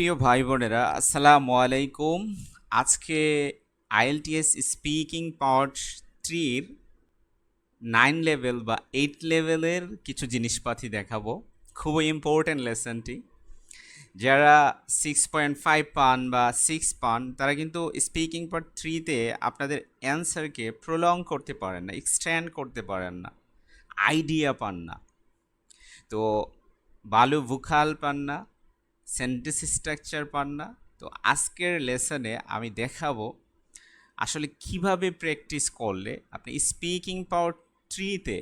প্রিয় ভাই বোনেরা আসসালামু আলাইকুম। আজকে আইএলটিএস স্পিকিং পার্ট থ্রির নাইন লেভেল বা এইট লেভেলের কিছু জিনিসপাতি দেখাবো। খুবই ইম্পর্ট্যান্ট লেসনটি। যারা সিক্স পয়েন্ট ফাইভ পান বা সিক্স পান, তারা কিন্তু স্পিকিং পার্ট থ্রিতে আপনাদের অ্যান্সারকে প্রলং করতে পারেন না এক্সট্যান্ড করতে পারেন না আইডিয়া পান না। তো বালু ভুখাল পান না সেন্টেন্স স্ট্রাকচার পান না। তো আজকের লেসনে আমি দেখাবো আসলে কীভাবে প্র্যাকটিস করলে আপনি স্পিকিং পাওয়ার থ্রিতে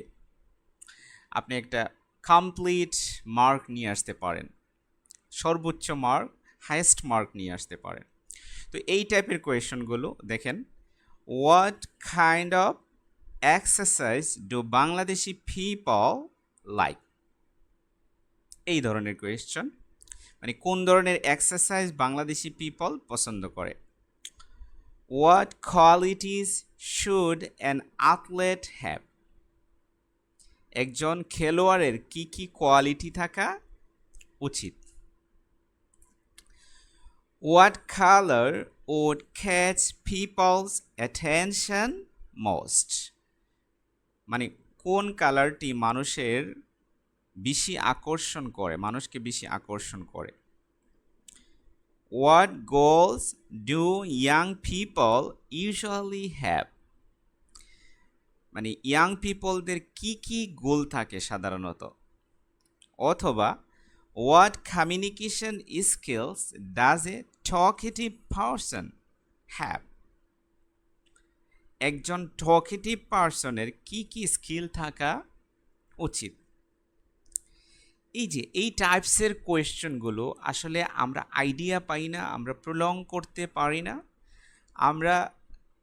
আপনি একটা কমপ্লিট মার্ক নিয়ে আসতে পারেন। সর্বোচ্চ মার্ক হায়েস্ট মার্ক নিয়ে আসতে পারেন। তো এই টাইপের কোয়েশনগুলো দেখেন what kind of exercise do Bangladeshi fee people like এই ধরনের কোয়েশ্চন মানে কোন ধরনের এক্সারসাইজ বাংলাদেশি পিপল পছন্দ করে? What qualities should an athlete have একজন খেলোয়াড়ের কি কি কোয়ালিটি থাকা উচিত? What colour would catch people's attention most? মানে কোন কালারটি মানুষের বেশি আকর্ষণ করে, মানুষকে বেশি আকর্ষণ করে। What goals do young people usually have মানে ইয়াং পিপলদের কি কি গোল থাকে সাধারণত? অথবা what communication skills does a talkative person have একজন টকেটিভ পার্সনের কি কি স্কিল থাকা উচিত? এই যে, এই টাইপসের কোয়েশ্চনগুলো আসলে আমরা আইডিয়া পাই না, আমরা প্রলং করতে পারি না। আমরা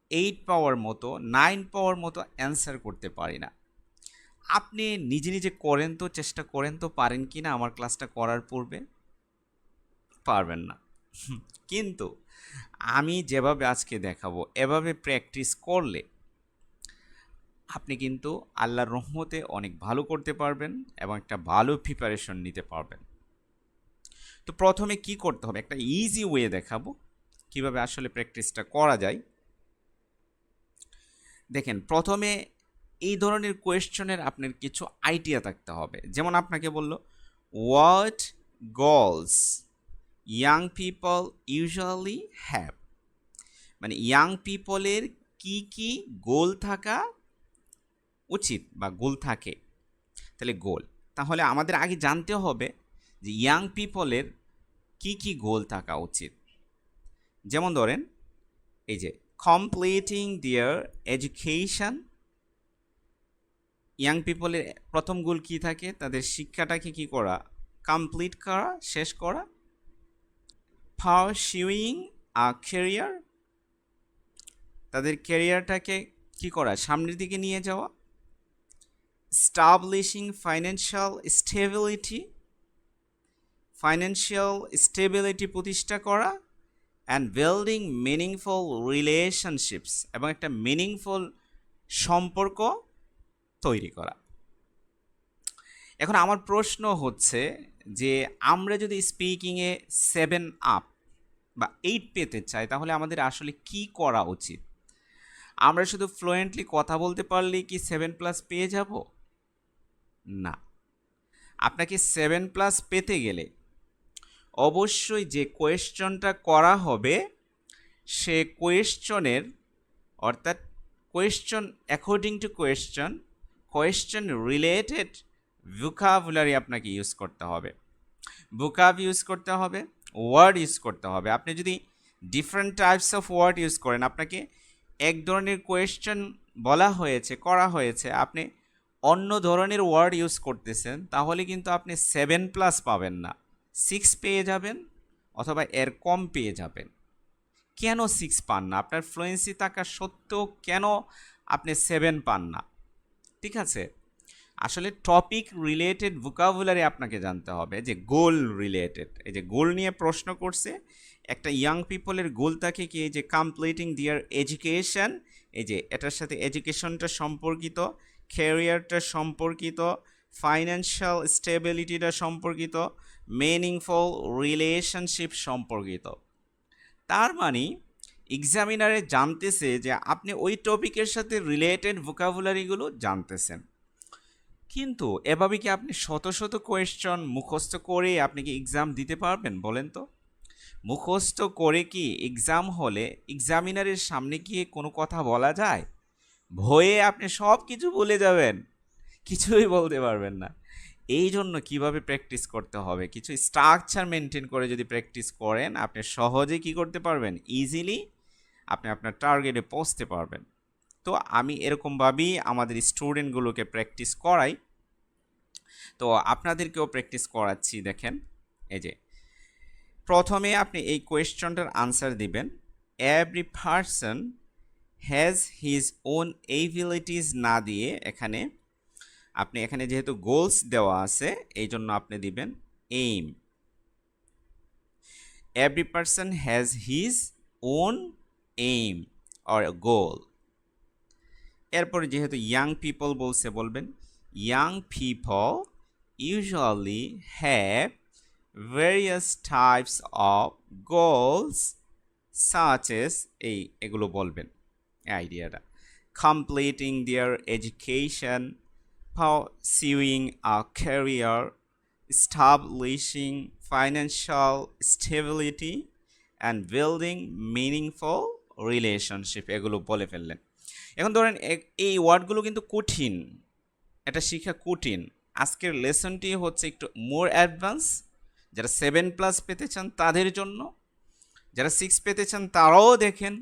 এইট পাওয়ার মতো নাইন পাওয়ার মতো অ্যান্সার করতে পারি না। আপনি নিজে নিজে করেন তো, চেষ্টা করেন তো, পারেন কি না? আমার ক্লাসটা করার পূর্বে পারবেন না। কিন্তু আমি যেভাবে আজকে দেখাবো, এভাবে প্র্যাকটিস করলে আপনি কিন্তু আল্লাহর রহমতে অনেক ভালো করতে পারবেন এবং একটা ভালো প্রিপারেশন নিতে পারবেন। তো প্রথমে কি করতে হবে? একটা ইজি ওয়ে দেখাবো কীভাবে আসলে প্র্যাকটিসটা করা যায়। দেখেন, প্রথমে এই ধরনের কোয়েশ্চনের আপনার কিছু আইডিয়া থাকতে হবে। যেমন আপনাকে বলল what goals young people usually have মানে ইয়াং পিপলের কি কি গোল থাকা উচিত বা গোল থাকে, তাহলে গোল। তাহলে আমাদের আগে জানতে হবে যে ইয়াং পিপলের কি কি গোল থাকা উচিত। যেমন ধরেন, এই যে কমপ্লিটিং দিয়ার এডুকেশান ইয়াং পিপলের প্রথম গোল কী থাকে? তাদের শিক্ষাটাকে কি করা? কমপ্লিট করা, শেষ করা? পারসিউইং আ ক্যারিয়ার তাদের ক্যারিয়ারটাকে কি করা? সামনের দিকে নিয়ে যাওয়া? Establishing financial stability financial stability প্রতিষ্ঠা করা অ্যান্ড বিল্ডিং মিনিংফুল রিলেশনশিপস এবং একটা মিনিংফুল সম্পর্ক তৈরি করা। এখন আমার প্রশ্ন হচ্ছে যে আমরা যদি স্পিকিংয়ে সেভেন আপ বা এইট পেতে চাই, তাহলে আমাদের আসলে কি করা উচিত? আমরা শুধু ফ্লুয়েন্টলি কথা বলতে পারলেই কি সেভেন প্লাস পেয়ে যাব? না। আপনাকে সেভেন প্লাস পেতে গেলে অবশ্যই যে কোয়েশ্চনটা করা হবে, সে কোয়েশ্চনের অর্থাৎ question according to question question related vocabulary আপনাকে ইউজ করতে হবে। ভুকাব ইউজ করতে হবে ওয়ার্ড ইউজ করতে হবে। আপনি যদি different types of word use করেন, আপনাকে এক ধরনের কোয়েশ্চন বলা হয়েছে, করা হয়েছে। আপনি অন্য ধরনের ওয়ার্ড ইউজ করতেছেন, তাহলে কিন্তু আপনি সেভেন প্লাস পাবেন না। সিক্স পেয়ে যাবেন অথবা এর কম পেয়ে যাবেন। কেন সিক্স পান না? আপনার ফ্লুয়েন্সি থাকা সত্ত্বেও কেন আপনি সেভেন পান না? ঠিক আছে? আসলে টপিক রিলেটেড ভোকাবুলারি আপনাকে জানতে হবে, যে গোল রিলেটেড এই যে গোল নিয়ে প্রশ্ন করছে, একটা ইয়াং পিপলের গোল থাকে কি? এই যে কমপ্লিটিং দিয়ার এডুকেশন এই যে এটার সাথে এডুকেশনটা সম্পর্কিত ক্যারিয়ারটা সম্পর্কিত ফাইন্যান্সিয়াল স্টেবিলিটিটা সম্পর্কিত মিনিংফুল রিলেশনশিপ সম্পর্কিত। তার মানে এক্সামিনারে জানতেছে যে আপনি ওই টপিকের সাথে রিলেটেড ভোকাবুলারিগুলো জানতেছেন। কিন্তু এভাবে কি আপনি শত শত কোয়েশ্চন মুখস্থ করে আপনি কি এক্সাম দিতে পারবেন বলেন তো? মুখস্থ করে কি এক্সাম হলে এক্সামিনারের সামনে গিয়ে কোনো কথা বলা যায়? ভয়ে আপনি সব কিছু ভুলে যাবেন। কিছুই বলতে পারবেন না। এই জন্য কীভাবে প্র্যাকটিস করতে হবে? কিছু স্ট্রাকচার মেনটেন করে যদি প্র্যাকটিস করেন, আপনি সহজে কি করতে পারবেন? ইজিলি আপনি আপনার টার্গেটে পৌঁছতে পারবেন। তো আমি এরকমভাবেই আমাদের স্টুডেন্টগুলোকে প্র্যাকটিস করাই। তো আপনাদেরকেও প্র্যাকটিস করাচ্ছি, দেখেন। এই যে, প্রথমে আপনি এই কোয়েশ্চনটার আনসার দিবেন। Every person has his own abilities না দিয়ে এখানে আপনি এখানে যেহেতু গোলস দেওয়া আছে এই জন্য আপনি দিবেন aim every person has his own aim or goal এরপরে যেহেতু ইয়াং পিপল বলছে, বলবেন young people usually have various types of goals such as এই, এগুলো বলবেন। আইডিয়াটা completing their education pursuing a career, establishing financial stability, and building meaningful relationship এগুলো বলে ফেললেন। এখন ধরেন এই ওয়ার্ডগুলো কিন্তু কঠিন এটা শেখা কঠিন। আজকের লেসনটি হচ্ছে একটু মোর অ্যাডভান্স যারা সেভেন প্লাস পেতে চান তাদের জন্য যারা সিক্স পেতে চান তারাও দেখেন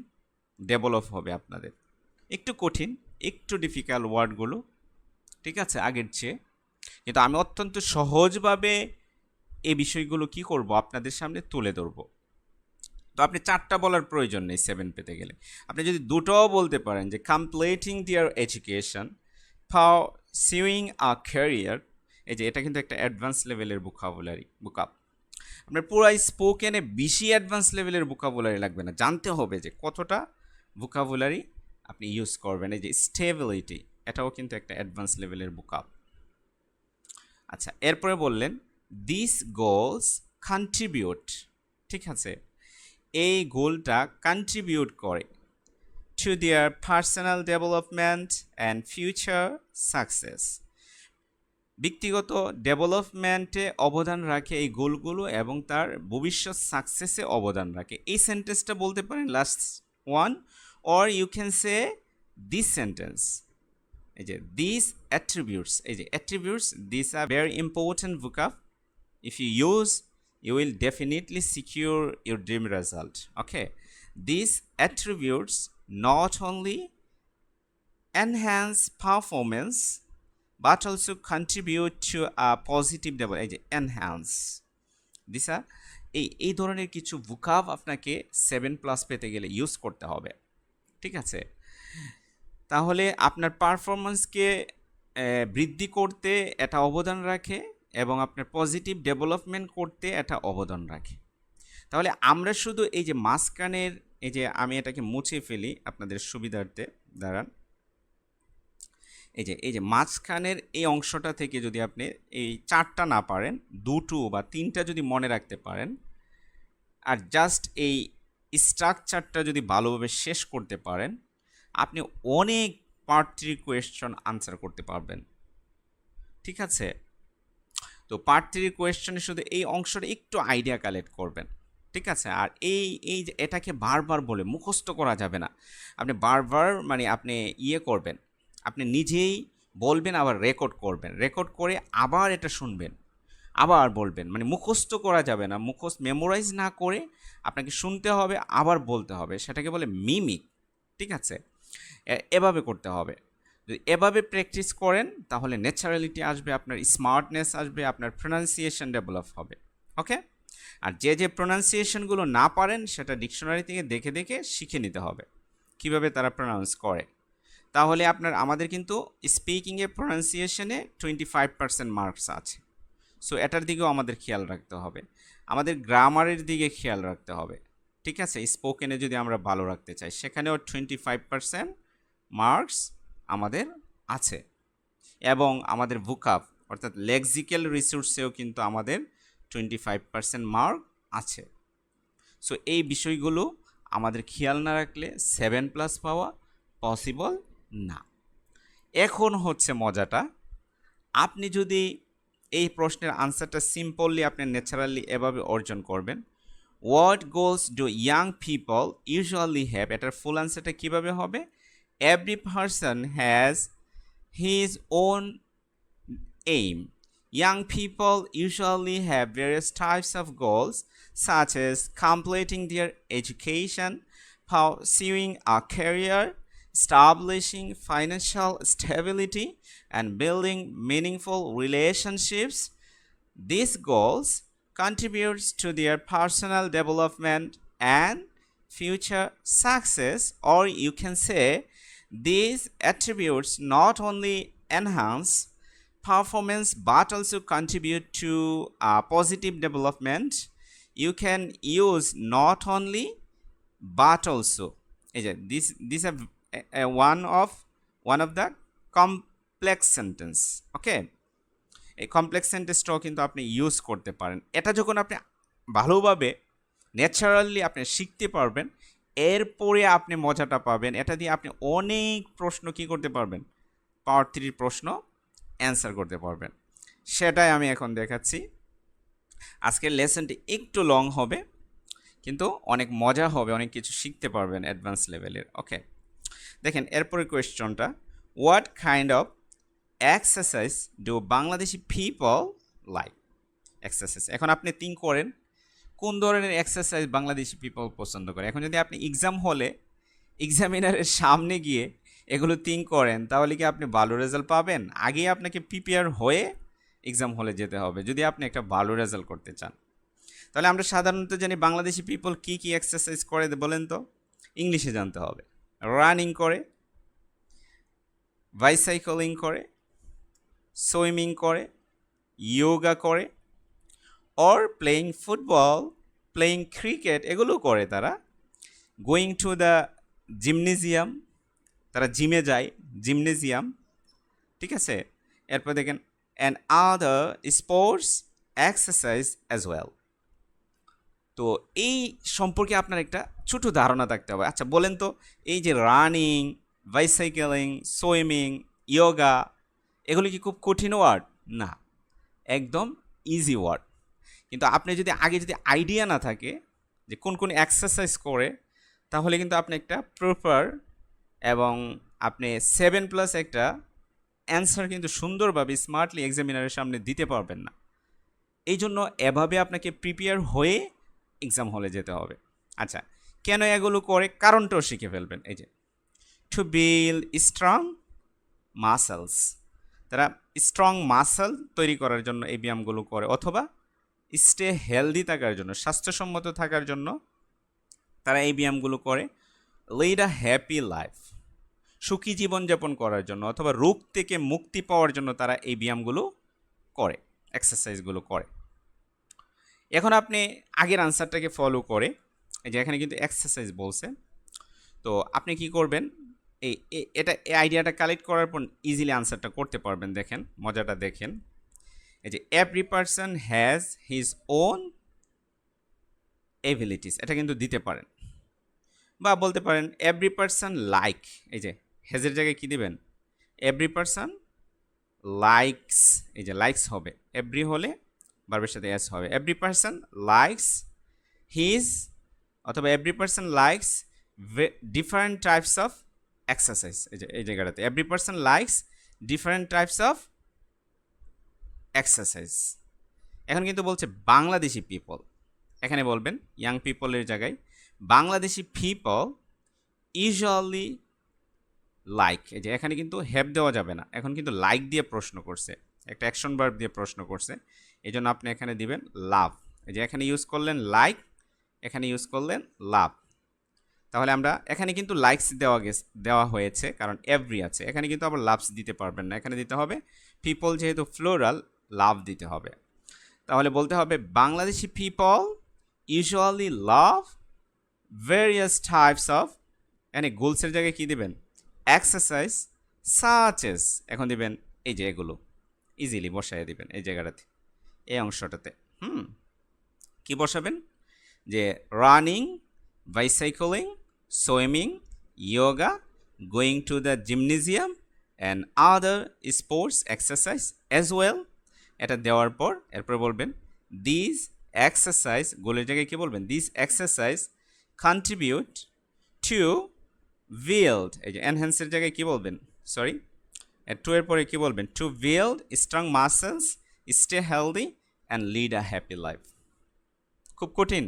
ডেভেলপ হবে আপনাদের। একটু কঠিন, একটু ডিফিকাল্ট ওয়ার্ডগুলো, ঠিক আছে, আগের চেয়ে। কিন্তু আমি অত্যন্ত সহজভাবে এই বিষয়গুলো কি করব আপনাদের সামনে তুলে ধরবো। তো আপনি চারটা বলার প্রয়োজন নেই সেভেন পেতে গেলে। আপনি যদি দুটোও বলতে পারেন যে কমপ্লিটিং দিয়ার এডুকেশন ফাও সিউইং আ ক্যারিয়ার এই যে এটা কিন্তু একটা অ্যাডভান্স লেভেলের বুকাবুলারি বুকআপ আপনার পুরো স্পোকেনে বেশি অ্যাডভান্স লেভেলের বুকাবুলারি লাগবে না। জানতে হবে যে কতটা বুকাবুলারি আপনি ইউজ করবেন, এই যে স্টেবিলিটি এটাও কিন্তু একটা অ্যাডভান্স লেভেলের বুকআপ আচ্ছা এরপরে বললেন দিস গোলস কন্ট্রিবিউট ঠিক আছে? এই গোলটা কন্ট্রিবিউট করে to their personal development and future success ব্যক্তিগত ডেভেলপমেন্টে অবদান রাখে এই গোলগুলো এবং তার ভবিষ্যৎ সাকসেসে অবদান রাখে। এই সেন্টেন্সটা বলতে পারেন last one or you can say this sentence এই যে দিস অ্যাট্রিবিউটস এই যে attributes this are very important book if you use you will definitely secure your dream result okay these attributes not only enhance performance but also contribute to a positive level এই যে enhance these are এই এই ধরনের কিছু ভুকাব আপনাকে seven plus পেতে গেলে use করতে হবে ঠিক আছে? তাহলে আপনার পারফরমেন্সকে বৃদ্ধি করতে এটা অবদান রাখে এবং আপনার পজিটিভ ডেভেলপমেন্ট করতে এটা অবদান রাখে। তাহলে আমরা শুধু এই যে মাঝখানের, এই যে আমি এটাকে মুছে ফেলি আপনাদের সুবিধার্থে, দাঁড়ান। এই যে এই যে মাঝখানের এই অংশটা থেকে যদি আপনি এই চারটা না পারেন, দুটো বা তিনটা যদি মনে রাখতে পারেন, আর জাস্ট এই স্ট্রাকচারটা যদি ভালোভাবে শেষ করতে পারেন, আপনি অনেক পার্ট থ্রি কোয়েশ্চন আনসার করতে পারবেন। ঠিক আছে? তো পার্ট থ্রি কোয়েশ্চনে শুধু এই অংশটা একটু আইডিয়া কালেক্ট করবেন। ঠিক আছে? আর এই এই যে এটাকে বারবার বলে মুখস্থ করা যাবে না। আপনি বারবার মানে আপনি ইয়ে করবেন। আপনি নিজেই বলবেন, আবার রেকর্ড করবেন। রেকর্ড করে আবার এটা শুনবেন। আবার বলবেন। মানে মুখস্থ করা যাবে না। মুখস্থ মেমোরাইজ না করে আপনাকে শুনতে হবে, আবার বলতে হবে। সেটাকে বলে মিমিক ঠিক আছে? এভাবে করতে হবে। যদি এভাবে প্র্যাকটিস করেন, তাহলে ন্যাচারালিটি আসবে, আপনার স্মার্টনেস আসবে, আপনার প্রোনাউন্সিয়েশন ডেভেলপ হবে। ওকে আর যে যে প্রোনাউন্সিয়েশনগুলো না পারেন, সেটা ডিকশনারি থেকে দেখে দেখে শিখে নিতে হবে। কীভাবে তারা প্রোনাউন্স করে? তাহলে আপনার, আমাদের কিন্তু স্পিকিংয়ে প্রোনাউন্সিয়েশনে টোয়েন্টি ফাইভ পার্সেন্ট মার্কস আছে। সো এটার দিকেও আমাদের খেয়াল রাখতে হবে। আমাদের গ্রামারের দিকে খেয়াল রাখতে হবে। ঠিক আছে? স্পোকেনে যদি আমরা ভালো রাখতে চাই, সেখানেও টোয়েন্টি ফাইভ পার্সেন্ট মার্কস আমাদের আছে। এবং আমাদের ভুকাপ অর্থাৎ লেক্সিক্যাল রিসোর্সেও কিন্তু আমাদের টোয়েন্টি ফাইভ পার্সেন্ট মার্ক আছে। সো এই বিষয়গুলো আমাদের খেয়াল না রাখলে সেভেন প্লাস পাওয়া পসিবল না। এখন হচ্ছে মজাটা। আপনি যদি এই প্রশ্নের আনসারটা সিম্পললি আপনি ন্যাচারালি এভাবে অর্জন করবেন। What goals do young people usually have এটার ফুল আনসারটা কীভাবে হবে? Every person has his own aim young people usually have various types of goals such as completing their education pursuing a career establishing financial stability and building meaningful relationships. These goals contributes to their personal development and future success or you can say these attributes not only enhance performance but also contribute to a positive development you can use not only but also this these are uh, one of one of the complex sentence okay? এই complex সেন্টেন্সটাও কিন্তু আপনি use করতে পারেন। এটা যখন আপনি ভালোভাবে ন্যাচারালি আপনি শিখতে পারবেন এরপরে আপনি মজাটা পাবেন। এটা দিয়ে আপনি অনেক প্রশ্ন কি করতে পারবেন? পাওয়ার থ্রির প্রশ্ন অ্যান্সার করতে পারবেন। সেটাই আমি এখন দেখাচ্ছি। আজকের লেসনটি একটু লং হবে কিন্তু অনেক মজা হবে অনেক কিছু শিখতে পারবেন অ্যাডভান্স লেভেলের ওকে দেখেন এরপরের কোয়েশ্চনটা what kind of exercise do Bangladeshi people like exercise এখন আপনি থিঙ্ক করেন, কোন ধরনের এক্সারসাইজ বাংলাদেশি পিপল পছন্দ করে? এখন যদি আপনি এক্সাম হলে এক্সামিনারের সামনে গিয়ে এগুলো থিঙ্ক করেন, তাহলে কি আপনি ভালো রেজাল্ট পাবেন? আগে আপনাকে প্রিপেয়ার হয়ে এক্সাম হলে যেতে হবে, যদি আপনি একটা ভালো রেজাল্ট করতে চান। তাহলে আমরা সাধারণত জানি বাংলাদেশি পিপল কী কী এক্সারসাইজ করে, বলেন তো? ইংলিশে জানতে হবে। রানিং করে বাইসাইকেলিং করে সুইমিং করে ইয়োগা করে or playing football playing cricket এগুলো করে তারা। গোয়িং টু দ্য জিমনেজিয়াম তারা জিমে যায় জিমনেজিয়াম ঠিক আছে? এরপর দেখেন and other sports exercise as well তো এই সম্পর্কে আপনার একটা ছোটো ধারণা থাকতে হবে। আচ্ছা বলেন তো, এই যে রানিং বাইসাইকেলিং সুইমিং ইয়োগা এগুলি কি খুব কঠিন ওয়ার্ড না, একদম ইজি ওয়ার্ড কিন্তু আপনি যদি, আগে যদি আইডিয়া না থাকে যে কোন কোন এক্সারসাইজ করে, তাহলে কিন্তু আপনি একটা প্রপার এবং আপনি সেভেন প্লাস একটা অ্যান্সার কিন্তু সুন্দরভাবে স্মার্টলি এক্সামিনারের সামনে দিতে পারবেন না। এই জন্য এভাবে আপনাকে প্রিপেয়ার হয়ে এক্সাম হলে যেতে হবে। আচ্ছা কেন এগুলো করে? কারণটাও শিখে ফেলবেন। এই যে টু বিল স্ট্রং মাসেলস তারা স্ট্রং মাসেল তৈরি করার জন্য এই ব্যায়ামগুলো করে, অথবা স্টে হেলদি থাকার জন্য, স্বাস্থ্যসম্মত থাকার জন্য তারা এই ব্যায়ামগুলো করে। লিড আ হ্যাপি লাইফ সুখী জীবনযাপন করার জন্য, অথবা রোগ থেকে মুক্তি পাওয়ার জন্য তারা এই ব্যায়ামগুলো করে এক্সারসাইজগুলো করে। এখন আপনি আগের আনসারটাকে ফলো করে এই যে এখানে কিন্তু এক্সারসাইজ বলছে। তো আপনি কি করবেন? এই এটা, এই আইডিয়াটা কালেক্ট করার পর ইজিলি আনসারটা করতে পারবেন, দেখেন, মজাটা দেখেন। এই যে every person has his own abilities এটা কিন্তু দিতে পারেন। বা বলতে পারেন এভরি পার্সন লাইক এই যে হ্যাজের জায়গায় কী দেবেন? এভরি পার্সন লাইকস এই যে লাইকস হবে। এভরি হলে বারবার সাথে এস হবে। এভরি পার্সন লাইকস হিজ অথবা every person likes different types of exercise এই জায়গাটাতে। Every person likes different types of exercise এখন কিন্তু বলছে বাংলাদেশি পিপল এখানে বলবেন ইয়াং পিপলের জায়গায়, বাংলাদেশি পিপল ইউজুয়ালি লাইক এই যে, এখানে কিন্তু হ্যাপ দেওয়া যাবে না। এখন কিন্তু লাইক দিয়ে প্রশ্ন করছে। একটা অ্যাকশন ভার্ব দিয়ে প্রশ্ন করছে। এই জন্য আপনি এখানে দিবেন লাভ এই যে, এখানে ইউজ করলেন লাইক এখানে ইউজ করলেন লাভ। তাহলে আমরা এখানে কিন্তু লাইকস দেওয়া গেছে, দেওয়া হয়েছে, কারণ এভরি আছে। এখানে কিন্তু আবার লাভস দিতে পারবেন না। এখানে দিতে হবে পিপল যেহেতু ফ্লোরাল লাভ দিতে হবে। তাহলে বলতে হবে Bangladeshi people usually love various types of এখানে গোলসের জায়গায় কী দেবেন? এক্সারসাইজ সাচেস এখন দিবেন এই যে এগুলো। ইজিলি বসায় দিবেন এই জায়গাটাতে, এই অংশটাতে। হুম। কি বসাবেন? যে running bicycling swimming yoga going to the gymnasium and other sports exercise as well এটা দেওয়ার পর, এরপর বলবেন দিস এক্সারসাইজ গোলের জায়গায় কী বলবেন? This exercise contribute to build এই যে এনহ্যান্সের জায়গায় কী বলবেন? সরি টু এর পরে কী বলবেন? To build strong muscles stay healthy and lead a happy life খুব কঠিন।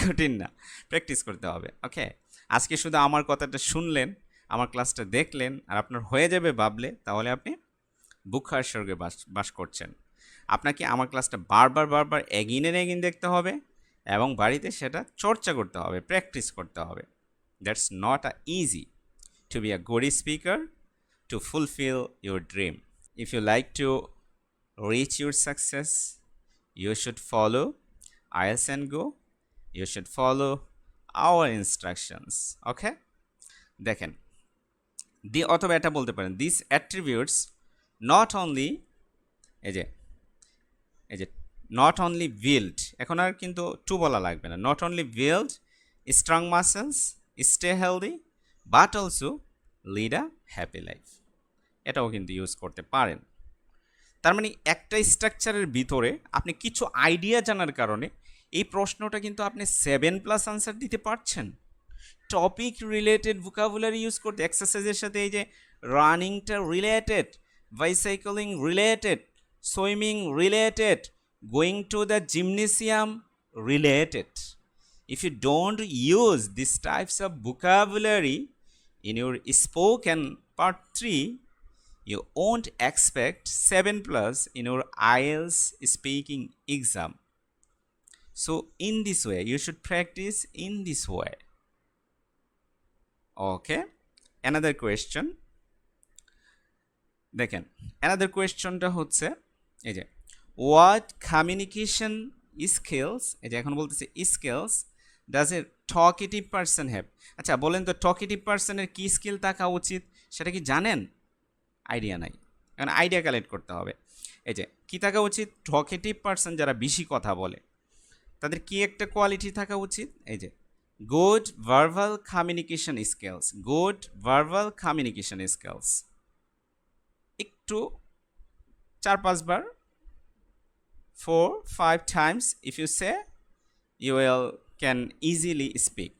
কঠিন না প্র্যাকটিস করতে হবে ওকে আজকে শুধু আমার কথাটা শুনলেন আমার ক্লাসটা দেখলেন আর আপনার হয়ে যাবে ভাবলে তাহলে আপনি বুখার স্বর্গে বাস বাস করছেন আপনাকে আমার ক্লাসটা বারবার বারবার এগিনের এগিন দেখতে হবে এবং বাড়িতে সেটা চর্চা করতে হবে প্র্যাকটিস করতে হবে that's not a easy to be a good speaker to fulfill your dream. If you like to reach your success, you should follow IELTS and Go. You should follow our instructions. Okay? দেখেন the অথবা এটা বলতে পারেন this attributes not only এই যে এই যে not only build এখন আর কিন্তু টু বলা লাগবে না not only build strong muscles stay healthy but also lead a happy life এটাও কিন্তু ইউজ করতে পারেন তার মানে একটা স্ট্রাকচারের ভিতরে আপনি কিছু আইডিয়া জানার কারণে এই প্রশ্নটা কিন্তু আপনি সেভেন প্লাস আনসার দিতে পারছেন। টপিক রিলেটেড ভোকাবুলারি ইউজ করতে এক্সারসাইজের সাথে এই যে রানিংটা related bicycling related swimming related going to the gymnasium related if you don't use these types of vocabulary in your spoken part 3 you won't expect 7 plus in your IELTS speaking exam so, in this way, you should practice in this way. Okay. Another question. দেখেন another কোয়েশ্চনটা হচ্ছে, এই যে what communication skills এই যে, এখন বলতেছে skills does a talkative person have আচ্ছা বলেন তো টকেটিভ পার্সনের কী স্কিল থাকা উচিত? সেটা কি জানেন? আইডিয়া নাই। এখন আইডিয়া কালেক্ট করতে হবে। এই যে, কী থাকা উচিত? টকেটিভ পার্সন যারা বেশি কথা বলে। তাদের কি একটা কোয়ালিটি থাকা উচিত? এই যে good ভার্ভাল communication skills good ভার্ভাল communication skills একটু চার পাঁচবার four five times if you say you will can easily speak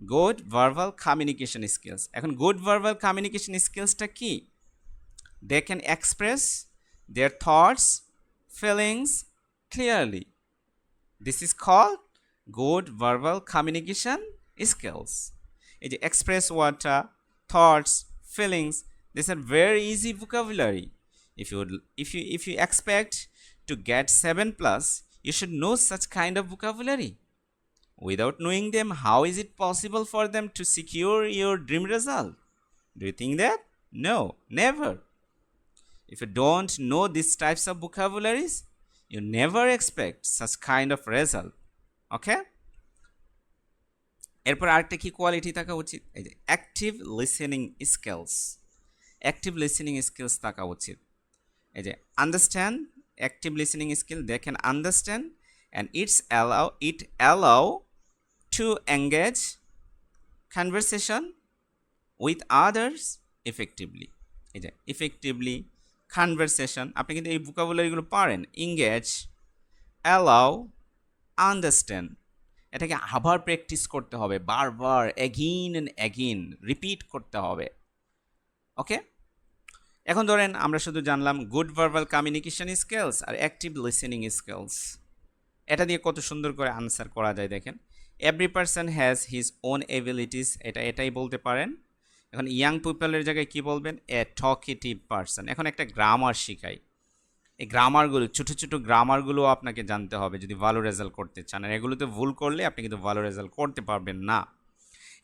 good ভার্ভাল communication skills এখন গুড ভার্ভাল কমিউনিকেশন স্কিলসটা কি? They can express their thoughts feelings clearly This is called good verbal communication skills. এই যে express what uh, thoughts, feelings, these are very easy vocabulary. If you if you if you expect to get 7 plus, you should know such kind of vocabulary. Without knowing them, how is it possible for them to secure your dream result? Do you think that? No, never. If you don't know these types of vocabularies, you never expect such kind of result. Okay? এরপর আরেকটা কি quality থাকা উচিত? এই যে active listening skills active listening skills থাকা উচিত। এই যে understand active listening skill they can understand and it's allow it allow to engage conversation with others effectively এই যে ইফেক্টিভলি conversation, আপনি কিন্তু এই ভোকাবুলারিগুলো পারেন, engage, allow আন্ডারস্ট্যান্ড এটাকে আবার প্র্যাকটিস করতে হবে, বারবার অ্যাগিন অ্যান্ড অ্যাগিন রিপিট করতে হবে। ওকে এখন ধরেন আমরা শুধু জানলাম গুড ভার্বাল কমিউনিকেশন স্কিলস আর অ্যাক্টিভ লিসেনিং স্কিলস এটা দিয়ে কত সুন্দর করে আনসার করা যায় দেখেন। Every person has his own abilities এটা এটাই বলতে পারেন। এখন ইয়াং পিপলের জায়গায় কি বলবেন? এ টকেটিভ পার্সন এখন একটা গ্রামার শিখাই। এই গ্রামারগুলো ছোটো ছোটো গ্রামারগুলো আপনাকে জানতে হবে যদি ভালো রেজাল্ট করতে চান। আর এগুলোতে ভুল করলে আপনি কিন্তু ভালো রেজাল্ট করতে পারবেন না।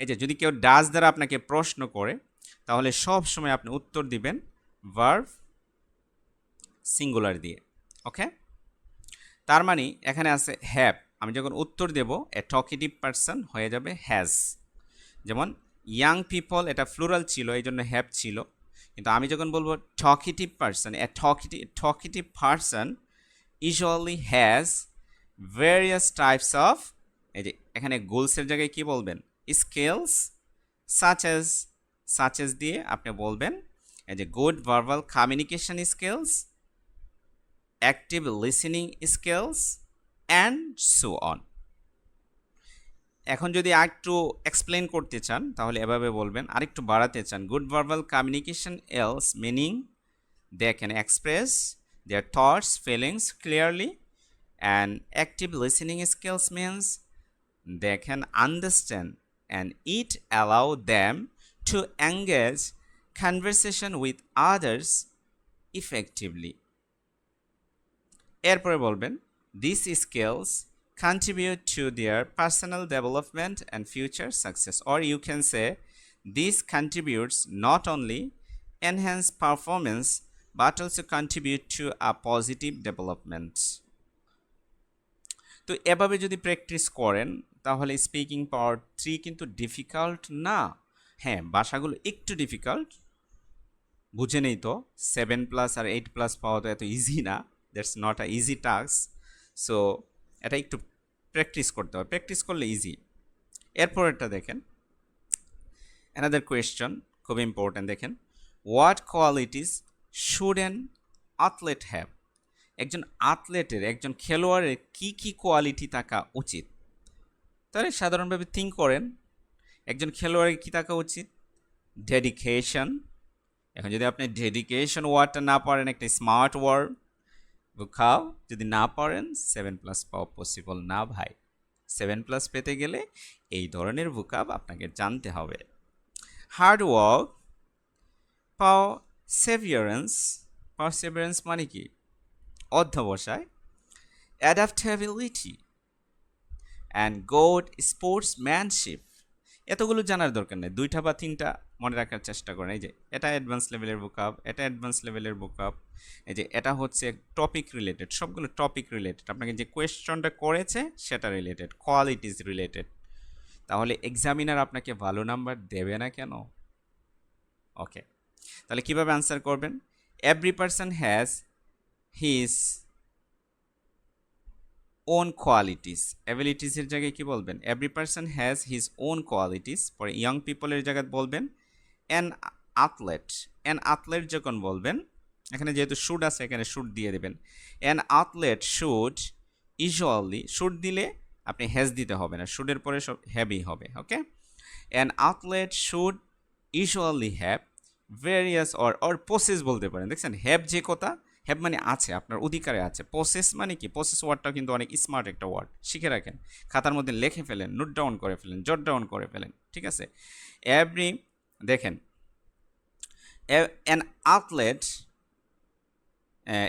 এই যে, যদি কেউ ডাস দ্বারা আপনাকে প্রশ্ন করে, তাহলে সব সময় আপনি উত্তর দিবেন ভার্ভ সিঙ্গুলার দিয়ে। ওকে তার মানে এখানে আছে হ্যাভ আমি যখন উত্তর দেব এ টকেটিভ পার্সন হয়ে যাবে হ্যাজ যেমন ইয়াং পিপল এটা ফ্লোরাল ছিল এই জন্য হ্যাভ ছিল। কিন্তু আমি যখন বলব talkative person a talkative talkative person usually has various types of এই যে এখানে গোলসের জায়গায় কি বলবেন? Skills such as such as দিয়ে আপনি বলবেন, এই যে good verbal communication skills active listening skills and so on এখন যদি আরেকটু এক্সপ্লেন করতে চান, তাহলে এভাবে বলবেন, আরেকটু বাড়াতে চান। Good verbal communication else meaning they can express their thoughts feelings clearly and active listening skills means they can understand and it allow them to engage conversation with others effectively এরপরে বলবেন, these skills contribute to their personal development and future success or you can say this contributes not only enhance performance but also contribute to a positive development তো এভাবে যদি practice করেন তাহলে speaking পাওয়ার three কিন্তু difficult না হ্যাঁ ভাষাগুলো একটু ডিফিকাল্ট বুঝে নেই তো সেভেন প্লাস আর এইট প্লাস পাওয়া তো এত ইজি না that's not a easy task so এটা একটু প্র্যাকটিস করতে হবে। প্র্যাকটিস করলে ইজি এরপর এরপরেরটা দেখেন। অ্যানাদার কোয়েশ্চন খুব ইম্পর্ট্যান্ট দেখেন। What qualities should an athlete have একজন আথলেটের একজন খেলোয়াড়ের কি কি কোয়ালিটি থাকা উচিত? তাহলে সাধারণভাবে থিঙ্ক করেন, একজন খেলোয়াড়ের কী থাকা উচিত? ডেডিকেশন এখন যদি আপনি ডেডিকেশন ওয়ার্ডটা না পারেন, একটা স্মার্ট ওয়ার্ড বুখাও যদি না পারেন সেভেন প্লাস পাওয়া পসিবল না ভাই। সেভেন প্লাস পেতে গেলে এই ধরনের বুকাব আপনাকে জানতে হবে। হার্ড ওয়ার্ক পাও সেভিয়ারেন্স পারসেভিয়ারেন্স মানে কি? অধ্যবসায় অ্যাডাপ্টেবিলিটি অ্যান্ড গোড স্পোর্টসম্যানশিপ এতগুলো জানার দরকার নেই, দুইটা বা তিনটা। মনে রাখার চেষ্টা করেন। এই যে, এটা অ্যাডভান্স লেভেলের বুক আপ এটা অ্যাডভান্স লেভেলের বুক আপ এই যে, এটা হচ্ছে টপিক রিলেটেড সবগুলো টপিক রিলেটেড আপনাকে যে কোয়েশ্চনটা করেছে, সেটা রিলেটেড কোয়ালিটিস রিলেটেড তাহলে এক্সামিনার আপনাকে ভালো নাম্বার দেবে না কেন? ওকে তাহলে কীভাবে আনসার করবেন? Every person has his own qualities অ্যাবিলিটিসের জায়গায় কি বলবেন? Every person has his own qualities পরে ইয়াং পিপলের জায়গায় বলবেন অ্যান আথলেট অ্যান আথলেট যখন বলবেন, এখানে যেহেতু শুড আছে, এখানে শুড দিয়ে দেবেন। An athlete should usually should দিলে আপনি হ্যাজ দিতে হবে না। শুডের পরে সব হ্যাভই হবে okay an athlete should usually have various or or process বলতে পারেন। দেখছেন হ্যাভ যে কথা হ্যাভ মানে আছে, আপনার অধিকারে আছে। প্রসেস মানে কি? প্রসেস ওয়ার্ডটাও কিন্তু অনেক স্মার্ট একটা ওয়ার্ড শিখে রাখেন। খাতার মধ্যে লিখে ফেলেন নোট ডাউন করে ফেলেন জট ডাউন করে ফেলেন, ঠিক আছে? এভরি দেখেন an athlete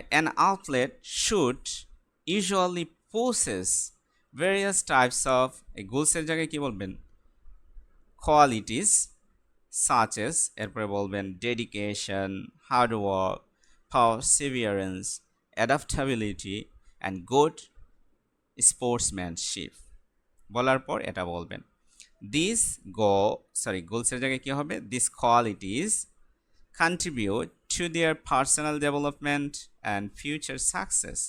an athlete should usually possess various types of এই গোলসের জায়গায় কী বলবেন? কোয়ালিটিস সাচেস এরপরে বলবেন dedication hard work perseverance, adaptability, and good sportsmanship বলার পর এটা বলবেন। দিস গো সরি গোলসের জায়গায় কী হবে this qualities contribute to their personal development and future success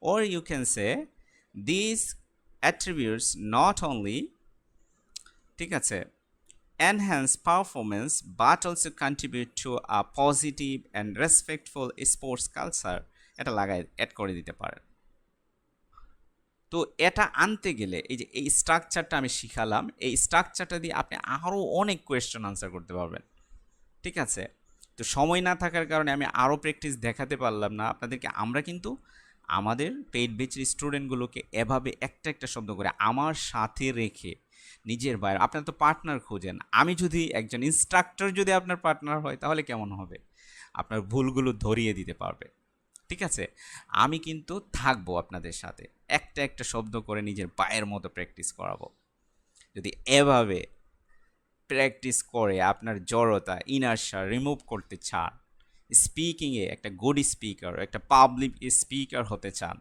or you can say these attributes not only ঠিক আছে enhance performance but also contribute to a positive and respectful sports culture এটা লাগাই add করে দিতে পারেন তো এটা আনতে গেলে এই যে এই স্ট্রাকচারটা আমি শিখালাম, এই স্ট্রাকচারটা দিয়ে আপনি আরও অনেক কোয়েশ্চেন আনসার করতে পারবেন। ঠিক আছে? তো সময় না থাকার কারণে আমি আরও প্র্যাকটিস দেখাতে পারলাম না। আপনাদেরকে আমরা কিন্তু আমাদের পেইড বেচের স্টুডেন্টগুলোকে এভাবে একটা একটা শব্দ করে আমার সাথে রেখে নিজের বাইরে, আপনার তো পার্টনার খোঁজেন। আমি যদি একজন ইনস্ট্রাক্টর যদি আপনার পার্টনার হয়, তাহলে কেমন হবে? আপনার ভুলগুলো ধরিয়ে দিতে পারবে। ঠিক আছে? আমি কিন্তু থাকব আপনাদের সাথে। একটা একটা শব্দ করে নিজের পায়ের মতো প্র্যাকটিস করাবো। যদি এভাবে প্র্যাকটিস করে আপনার জড়তা ইনার্সা রিমুভ করতে চান স্পিকিংয়ে একটা গুড স্পিকার একটা পাবলিক স্পিকার হতে চান,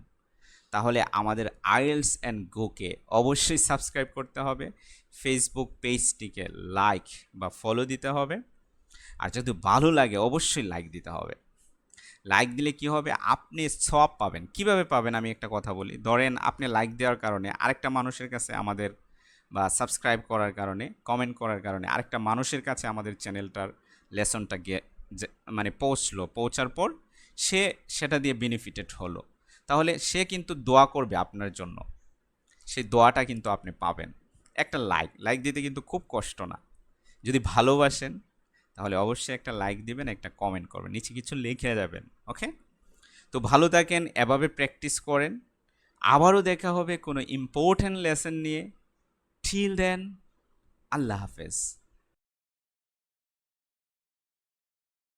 তাহলে আমাদের আইএলস অ্যান্ড গোকে অবশ্যই সাবস্ক্রাইব করতে হবে। ফেসবুক পেজটিকে লাইক বা ফলো দিতে হবে। আর যদি ভালো লাগে, অবশ্যই লাইক দিতে হবে। লাইক দিলে কি হবে? আপনি সব পাবেন। কীভাবে পাবেন? আমি একটা কথা বলি। ধরেন আপনি লাইক দেওয়ার কারণে আরেকটা মানুষের কাছে আমাদের বা সাবস্ক্রাইব করার কারণে কমেন্ট করার কারণে আরেকটা মানুষের কাছে আমাদের চ্যানেলটার লেসনটা গিয়ে মানে পৌঁছলো। পৌঁছার পর সে সেটা দিয়ে বেনিফিটেড হলো। তাহলে সে কিন্তু দোয়া করবে আপনার জন্য। সেই দোয়াটা কিন্তু আপনি পাবেন। একটা লাইক লাইক দিতে কিন্তু খুব কষ্ট না। যদি ভালোবাসেন তাহলে অবশ্যই একটা লাইক দিবেন, একটা কমেন্ট করবেন। নিচে কিছু লিখে যাবেন ওকে তো ভালো থাকেন, এভাবে প্র্যাকটিস করেন। আবারও দেখা হবে কোনো ইম্পর্ট্যান্ট লেসন নিয়ে। ঠিল দেন আল্লাহ হাফেজ।